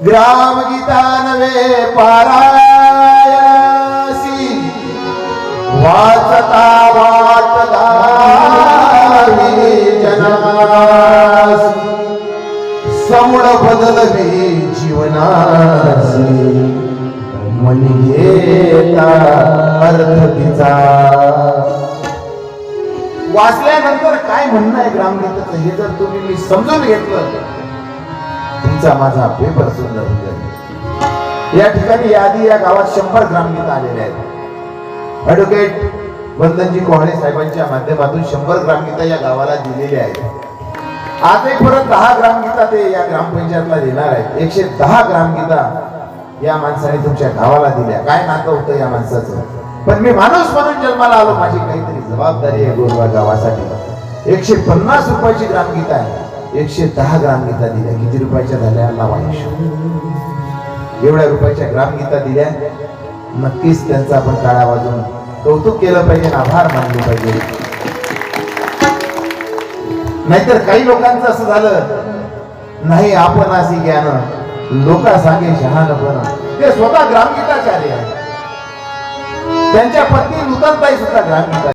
ग्रामगीता नवे पारायसी वाचता वाचता जनास। समुड बदलवे जीवनासी। मनी घेता अर्थ तिचा वाचल्यानंतर काय म्हणणं आहे ग्रामगीताचं? हे जर तुम्ही मी समजून घेतलं तुमचा माझा पेपर सुंदर होईल या ठिकाणी यादी या गावात शंभर ग्रामगीत आलेले आहेत. ऍडव्होकेट वंदनजी कोहळे साहेबांच्या माध्यमातून शंभर ग्रामगीता या गावाला दिलेली आहेत. आजही परत दहा ग्रामगीता ते या ग्रामपंचायतला देणार आहेत. एकशे दहा ग्रामगीता या माणसाने तुमच्या गावाला दिल्या. काय नातं होतं या माणसाचं? पण मी माणूस म्हणून जन्माला आलो. माझी काहीतरी जबाबदारी आहे गोरवा गावासाठी. एकशे पन्नास रुपयाची ग्रामगीता आहे. एकशे दहा ग्रामगीता दिल्या. किती रुपयाच्या झाल्या? लावायश एवढ्या रुपयाच्या ग्रामगीता दिल्या. नक्कीच त्यांचा आपण टाळ्या वाजवून कौतुक केलं पाहिजे आभार मानले पाहिजे. नाहीतर काही लोकांचं असं झालं नाही आपण असे ज्ञान लोका सांगे शहाणपण ते स्वतः ग्रामगीताचार्य आहे त्यांच्या पत्नी नूतनताई सुद्धा ग्रामगीता